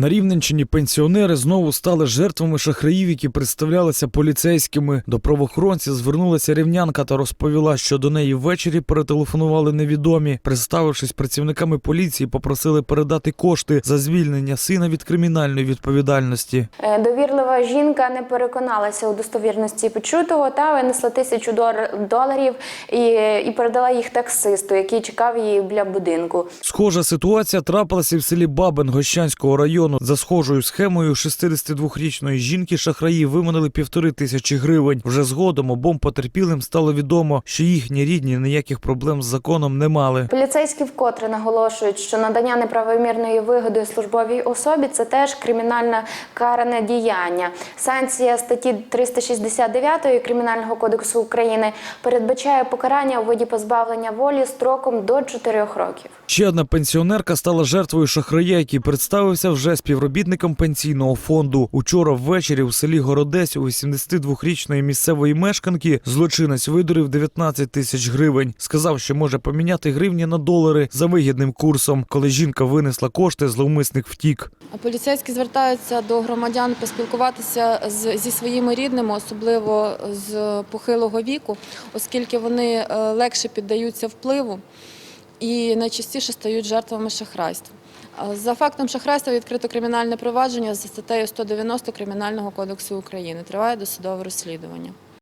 На Рівненщині пенсіонери знову стали жертвами шахраїв, які представлялися поліцейськими. До правоохоронців звернулася рівнянка та розповіла, що до неї ввечері перетелефонували невідомі. Представившись працівниками поліції, попросили передати кошти за звільнення сина від кримінальної відповідальності. Е, Довірлива жінка не переконалася у достовірності почутого та винесла тисячу доларів і, і передала їх таксисту, який чекав її біля будинку. Схожа ситуація трапилася і в селі Бабин Гощанського району. За схожою схемою 62-річної жінки шахраї виманили півтори тисячі гривень. Вже згодом обом потерпілим стало відомо, що їхні рідні ніяких проблем з законом не мали. Поліцейські вкотре наголошують, що надання неправомірної вигоди службовій особі це теж кримінальне каране діяння. Санкція статті 369 Кримінального кодексу України передбачає покарання у виді позбавлення волі строком до 4 років. Ще одна пенсіонерка стала жертвою шахрая, який представився вже співробітником пенсійного фонду. Учора ввечері у селі Городець у 82-річної місцевої мешканки злочинець видурив 19 тисяч гривень. Сказав, що може поміняти гривні на долари за вигідним курсом. Коли жінка винесла кошти, зловмисник втік. Поліцейські звертаються до громадян поспілкуватися зі своїми рідними, особливо з похилого віку, оскільки вони е, легше піддаються впливу і найчастіше стають жертвами шахрайства. За фактом шахрайства відкрито кримінальне провадження за статтею 190 Кримінального кодексу України. Триває досудове розслідування.